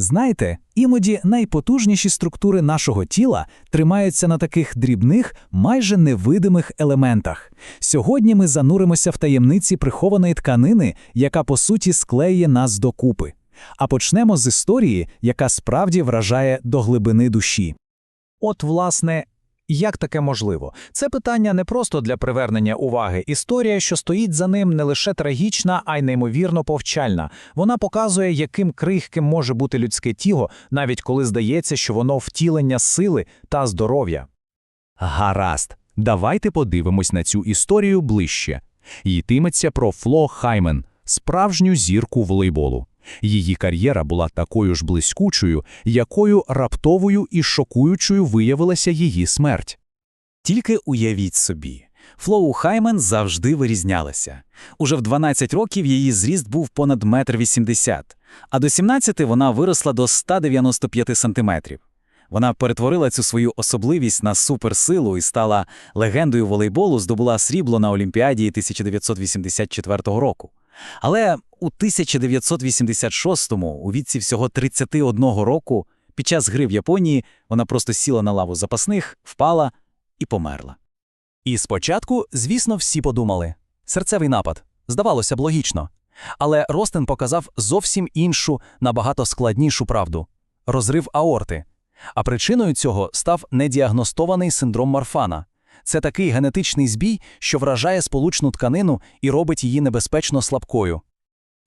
Знаєте, іноді найпотужніші структури нашого тіла тримаються на таких дрібних, майже невидимих елементах. Сьогодні ми зануримося в таємниці прихованої тканини, яка по суті склеює нас докупи. А почнемо з історії, яка справді вражає до глибини душі. От, власне, як таке можливо? Це питання не просто для привернення уваги. Історія, що стоїть за ним, не лише трагічна, а й неймовірно повчальна. Вона показує, яким крихким може бути людське тіло, навіть коли здається, що воно втілення сили та здоров'я. Гаразд, давайте подивимось на цю історію ближче. Йтиметься про Фло Хаймен, справжню зірку волейболу. Її кар'єра була такою ж блискучою, якою раптовою і шокуючою виявилася її смерть. Тільки уявіть собі. Флоу Хаймен завжди вирізнялася. Уже в 12 років її зріст був понад метр вісімдесят, а до 17 вона виросла до 195 сантиметрів. Вона перетворила цю свою особливість на суперсилу і стала легендою волейболу, здобула срібло на Олімпіаді 1984 року. Але у 1986-му, у віці всього 31 року, під час гри в Японії вона просто сіла на лаву запасних, впала і померла. І спочатку, звісно, всі подумали серцевий напад. Здавалося б, логічно. Але Ростен показав зовсім іншу, набагато складнішу правду розрив аорти. А причиною цього став недіагностований синдром Марфана. Це такий генетичний збій, що вражає сполучну тканину і робить її небезпечно слабкою.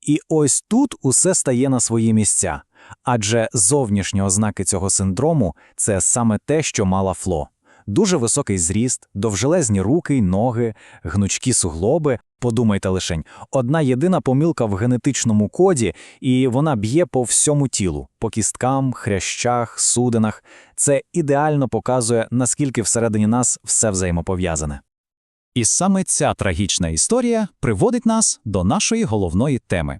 І ось тут усе стає на свої місця. Адже зовнішні ознаки цього синдрому це саме те, що мала Фло. Дуже високий зріст, довжелезні руки ноги, гнучкі суглоби. Подумайте лишень, одна єдина помилка в генетичному коді, і вона б'є по всьому тілу, по кісткам, хрящах, судинах. Це ідеально показує, наскільки всередині нас все взаємопов'язане. І саме ця трагічна історія приводить нас до нашої головної теми.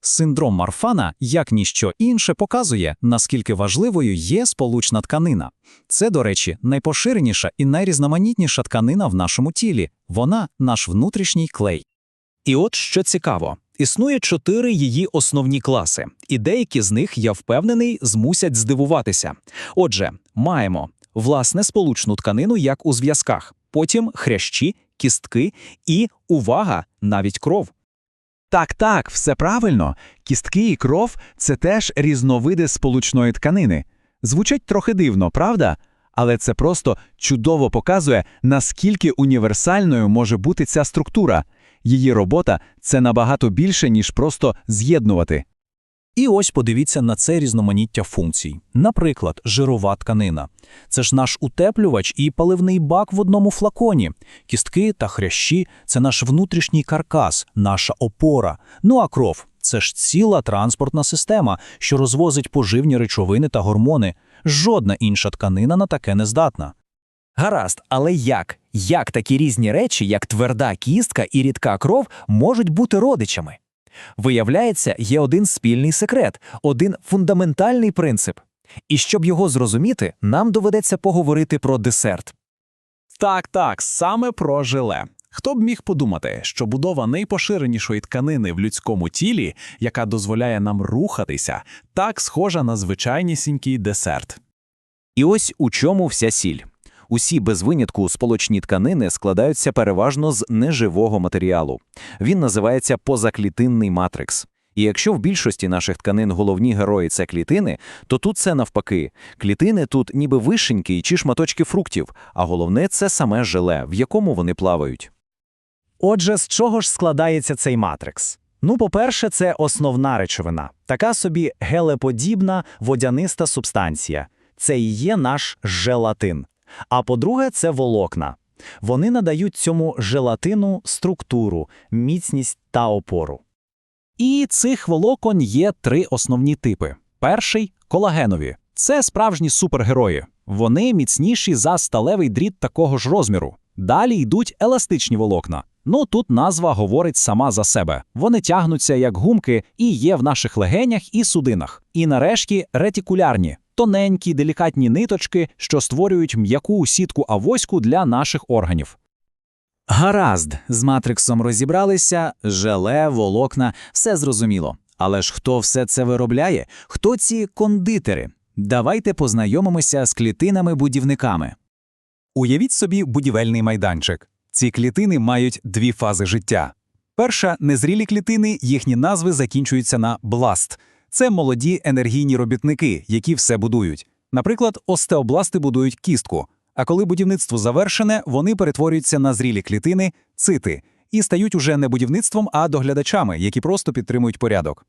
Синдром Марфана, як ніщо інше, показує, наскільки важливою є сполучна тканина. Це, до речі, найпоширеніша і найрізноманітніша тканина в нашому тілі. Вона наш внутрішній клей. І от що цікаво. Існує чотири її основні класи, і деякі з них, я впевнений, змусять здивуватися. Отже, маємо власне сполучну тканину, як у зв'язках, потім хрящі, кістки і увага, навіть кров. Так, так, все правильно. Кістки і кров це теж різновиди сполучної тканини. Звучить трохи дивно, правда? Але це просто чудово показує, наскільки універсальною може бути ця структура. Її робота це набагато більше, ніж просто з'єднувати. І ось подивіться на це різноманіття функцій. Наприклад, жирова тканина. Це ж наш утеплювач і паливний бак в одному флаконі. Кістки та хрящі це наш внутрішній каркас, наша опора. Ну а кров це ж ціла транспортна система, що розвозить поживні речовини та гормони. Жодна інша тканина на таке не здатна. Гаразд, але як? Як такі різні речі, як тверда кістка і рідка кров, можуть бути родичами? Виявляється, є один спільний секрет, один фундаментальний принцип. І щоб його зрозуміти, нам доведеться поговорити про десерт. Так, так, саме про желе. Хто б міг подумати, що будова найпоширенішої тканини в людському тілі, яка дозволяє нам рухатися, так схожа на звичайнісінький десерт. І ось у чому вся сіль. Усі без винятку сполучні тканини складаються переважно з неживого матеріалу. Він називається позаклітинний матрикс. І якщо в більшості наших тканин головні герої це клітини, то тут це навпаки. Клітини тут ніби вишеньки чи шматочки фруктів, а головне це саме желе, в якому вони плавають. Отже, з чого ж складається цей матрикс? Ну, по-перше, це основна речовина, така собі гелеподібна водяниста субстанція. Це і є наш желатин. А по-друге, це волокна. Вони надають цьому желатину структуру, міцність та опору. І цих волокон є три основні типи. Перший колагенові. Це справжні супергерої. Вони міцніші за сталевий дріт такого ж розміру. Далі йдуть еластичні волокна. Ну тут назва говорить сама за себе. Вони тягнуться як гумки і є в наших легенях і судинах. І нарешті ретикулярні тоненькі делікатні ниточки, що створюють м'яку сітку авоську для наших органів. Гаразд, з матриксом розібралися, желе, волокна, все зрозуміло. Але ж хто все це виробляє? Хто ці кондитери? Давайте познайомимося з клітинами-будівниками. Уявіть собі будівельний майданчик. Ці клітини мають дві фази життя. Перша незрілі клітини, їхні назви закінчуються на бласт. Це молоді енергійні робітники, які все будують. Наприклад, остеобласти будують кістку. А коли будівництво завершене, вони перетворюються на зрілі клітини цити і стають уже не будівництвом, а доглядачами, які просто підтримують порядок.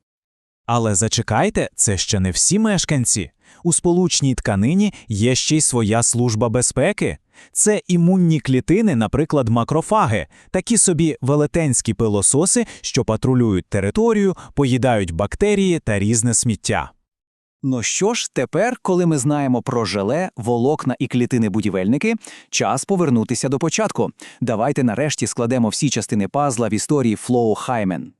Але зачекайте, це ще не всі мешканці. У сполучній тканині є ще й своя служба безпеки. Це імунні клітини, наприклад, макрофаги, такі собі велетенські пилососи, що патрулюють територію, поїдають бактерії та різне сміття. Ну що ж, тепер, коли ми знаємо про желе, волокна і клітини-будівельники, час повернутися до початку. Давайте нарешті складемо всі частини пазла в історії Флоу Хаймен.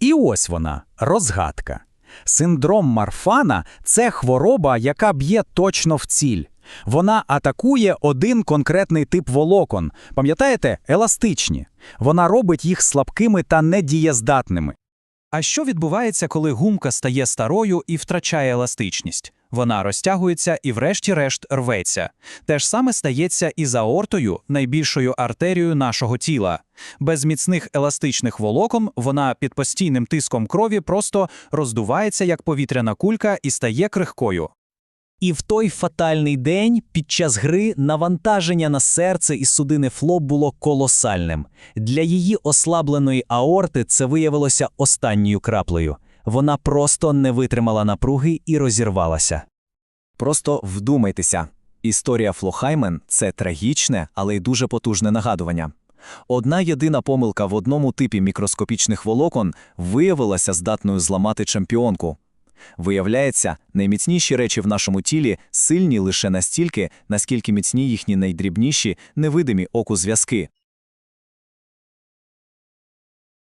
І ось вона, розгадка. Синдром Марфана це хвороба, яка б'є точно в ціль. Вона атакує один конкретний тип волокон. Пам'ятаєте, еластичні. Вона робить їх слабкими та недієздатними. А що відбувається, коли гумка стає старою і втрачає еластичність? Вона розтягується і, врешті-решт, рветься. Те ж саме стається і з аортою, найбільшою артерією нашого тіла. Без міцних еластичних волокон вона під постійним тиском крові просто роздувається як повітряна кулька і стає крихкою. І в той фатальний день під час гри навантаження на серце і судини Фло було колосальним. Для її ослабленої аорти це виявилося останньою краплею. Вона просто не витримала напруги і розірвалася. Просто вдумайтеся. Історія Флохаймен – це трагічне, але й дуже потужне нагадування. Одна єдина помилка в одному типі мікроскопічних волокон виявилася здатною зламати чемпіонку. Виявляється, найміцніші речі в нашому тілі сильні лише настільки, наскільки міцні їхні найдрібніші, невидимі оку зв'язки.